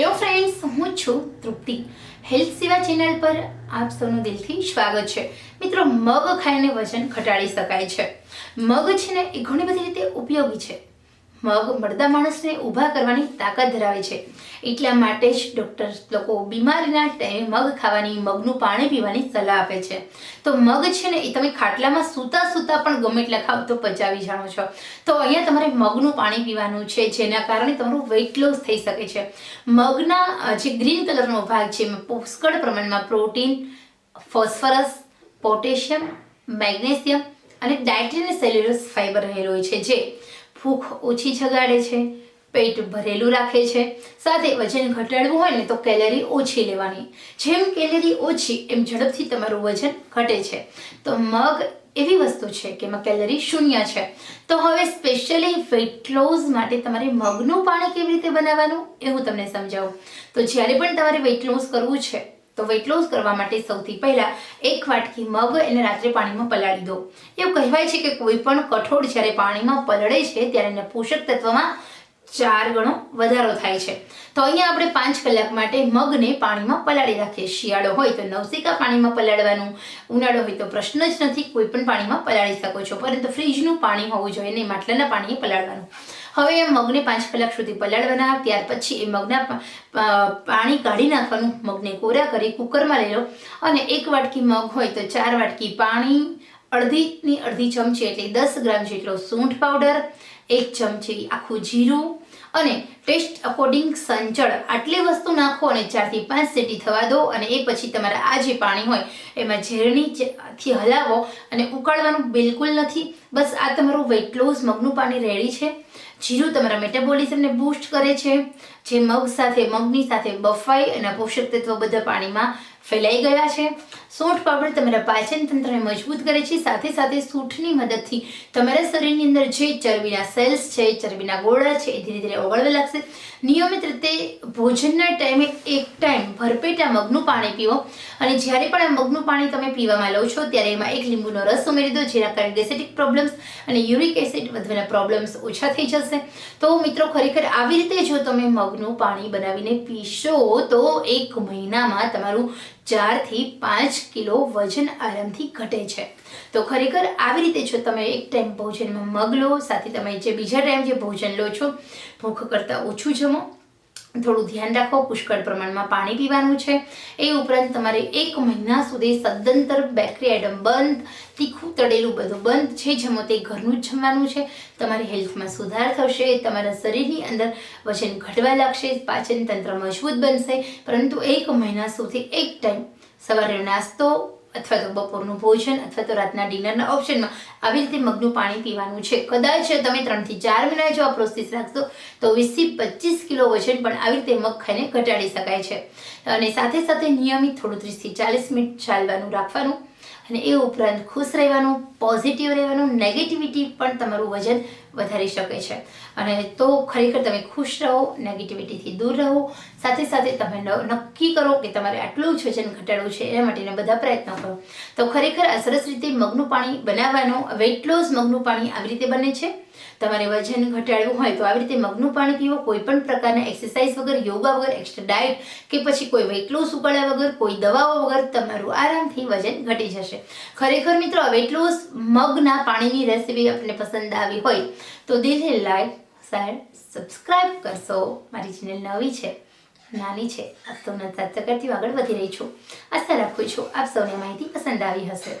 Hello friends હું છું તૃપ્તિ. Health સેવા ચેનલ પર આપ સૌનું દિલથી સ્વાગત છે. મિત્રો, મગ ખાઈને વજન ઘટાડી શકાય છે. મગ છે ને એ ઘણી બધી રીતે ઉપયોગી છે. મગ મળતા માણસને ઊભા કરવાની તાકાત ધરાવે છે. એટલા માટે જ ડૉક્ટર લોકો બીમારીના ટાઈમે મગ ખાવાની, મગનું પાણી પીવાની સલાહ આપે છે. તો મગ છે ને એ તમે ખાટલામાં સૂતા સૂતા પણ ગમે એટલા ખાવ તો પચાવી જાણો છો. તો અહીંયા તમારે મગનું પાણી પીવાનું છે, જેના કારણે તમારું વેઇટ લોસ થઈ શકે છે. મગના જે ગ્રીન કલરનો ભાગ છે, એમાં પુષ્કળ પ્રમાણમાં પ્રોટીન ફોસ્ફરસ પોટેશિયમ મેગ્નેશિયમ અને ડાયટ્રી સેલ્યુલસ ફાઇબર રહેલો હોય છે, જે ભૂખ ઓછી જગાડે છે, પેટ ભરેલું રાખે છે, સાથે વજન ઘટાડવું હોય ને તો કેલરી ઓછી લેવાની. જેમ કેલરી ઓછી, એમ ઝડપથી તમારું વજન ઘટે છે. તો મગ એવી વસ્તુ છે કે એમાં કેલરી શૂન્ય છે. તો હવે સ્પેશિયલી વેઇટ લોસ માટે તમારે મગનું પાણી કેવી રીતે બનાવવાનું એ હું તમને સમજાવું. તો જ્યારે પણ તમારે વેઇટ લોસ કરવું છે તો વેટ લોસ કરવા માટે સૌથી પહેલા એક વાટકી મગ એને રાત્રે પાણીમાં પલાળી દો. એવું કહેવાય છે કે કોઈ પણ કઠોળ જ્યારે પાણીમાં પલળે છે ત્યારે એને પોષક તત્વમાં ચાર ગણો વધારો થાય છે. તો અહીંયા આપણે પાંચ કલાક માટે મગને પાણીમાં પલાળી રાખીએ. શિયાળો હોય તો નવસિકા પાણીમાં પલાળવાનું. ઉનાળો હોય તો પ્રશ્ન જ નથી. કોઈ પણ પાણીમાં પલાળી શકો છો. પરંતુ ફ્રીજનું પાણી હોવું જોઈએ નહીં માટલાના પાણીએ પલાળવાનું. હવે એ મગને પાંચ કલાક સુધી પલાળવાના, ત્યાર પછી એ મગના પાણી કાઢી નાખવાનું. મગને કોરા કરી કુકરમાં લઈ લો. અને એક વાટકી મગ હોય તો ચાર વાટકી પાણી, અડધીની અડધી ચમચી એટલે દસ ગ્રામ જેટલો સૂંઠ પાવડર એક ચમચી આખું જીરું અને ટેસ્ટ અકોર્ડિંગ સંચળ. આટલી વસ્તુ નાખો અને ચારથી પાંચ સીટી થવા દો અને એ પછી તમારા આ જે પાણી હોય, એમાં ઝેરણી હલાવો અને ઉકાળવાનું બિલકુલ નથી. બસ આ તમારું વેઇટ લોસ મગનું પાણી રેડી છે. જીરું તમારા મેટાબોલિઝમને બૂસ્ટ કરે છે. જે મગ સાથે, મગની સાથે બફાઈ અને પોષક તત્વ બધા પાણીમાં ફેલાઈ ગયા છે. સૂંઠ પાવડર તમારા પાચન તંત્રને મજબૂત કરે છે. સાથે સાથે સૂંઠની મદદથી તમારા શરીરની અંદર જે ચરબીના સેલ્સ છે, ચરબીના ગોળા છે, એ ધીરે ધીરે ઓગળવા લાગશે. નિયમિત રીતે ભોજનના ટાઈમે એક ટાઈમ ભરપેટા મગનું પાણી પીવો. અને જ્યારે પણ આ મગનું પાણી તમે પીવામાં લો છો, ત્યારે એમાં એક લીંબુનો રસ ઉમેરી દો, જેના કારણે ગેસેટિક પ્રોબ્લેમ્સ અને યુરિક એસિડ વધવાના પ્રોબ્લેમ્સ ઓછા થઈ જશે. તો મિત્રો, ખરેખર આવી રીતે જો તમે મગનું પાણી બનાવીને પીશો, તો એક મહિનામાં તમારું ચારથી પાંચ કિલો વજન આરામથી ઘટે છે. તો ખરેખર આવી રીતે જો તમે એક ટાઈમ ભોજનમાં મગ લો, સાથે તમે જે બીજા ટાઈમ જે ભોજન લો છો, ભૂખ કરતાં ઓછું જમો. થોડું ધ્યાન રાખો, પુષ્કળ પ્રમાણમાં પાણી પીવાનું છે. એ ઉપરાંત તમારે એક મહિના સુધી સદંતર બેકરી આઇટમ બંધ, તીખું તળેલું બધું બંધ છે, જમો તે ઘરનું જ જમવાનું છે. તમારી હેલ્થમાં સુધાર થશે, તમારા શરીરની અંદર વજન ઘટવા લાગશે પાચન તંત્ર મજબૂત બનશે. પરંતુ એક મહિના સુધી એક ટાઈમ સવારે નાસ્તો અથવા તો બપોરનું ભોજન અથવા તો રાતના ડિનરના ઓપ્શનમાં. આવી રીતે મગનું પાણી પીવાનું છે. કદાચ તમે ત્રણથી ચાર મહિના જો આ પ્રોસેસ રાખશો તો વીસથી પચીસ કિલો વજન પણ આવી રીતે મગ ખાઈને ઘટાડી શકાય છે. અને સાથે સાથે નિયમિત થોડું ત્રીસથી ચાલીસ મિનિટ ચાલવાનું રાખવાનું અને એ ઉપરાંત ખુશ રહેવાનું પોઝિટિવ રહેવાનું નેગેટિવિટી પણ તમારું વજન વધારી શકે છે. અને તો ખરેખર તમે ખુશ રહો નેગેટિવિટીથી દૂર રહો. સાથે સાથે તમે નક્કી કરો કે તમારે આટલું જ વજન ઘટાડવું છે, એના માટેના બધા પ્રયત્નો કરો. તો ખરેખર આ સરસ રીતે મગનું પાણી બનાવવાનો વેઇટ લોસ મગનું પાણી આવી રીતે બને છે. તમારે વજન ઘટાડવું હોય તો આવી રીતે મગનું પાણી પીવો, કોઈ પણ પ્રકારના એક્સરસાઇઝ વગર, યોગા વગર એક્સ્ટ્રા ડાયટ કે પછી કોઈ વેઇટ લોસ ઉપાડ્યા વગર, કોઈ દવાઓ વગર તમારું આરામથી વજન ઘટી જશે. ખરેખર મિત્રો આ વેઇટ લોસ મગના પાણીની રેસીપી આપણને પસંદ આવી હોય તો દિલથી લાઈક શેર સબસ્ક્રાઈબ કરશો. મારી ચેનલ નવી છે, નાની છે. આપ તો નતા કરતી આગળ વધી રહી છું. આશા રાખું છું આપ સૌને માહિતી પસંદ આવી હશે.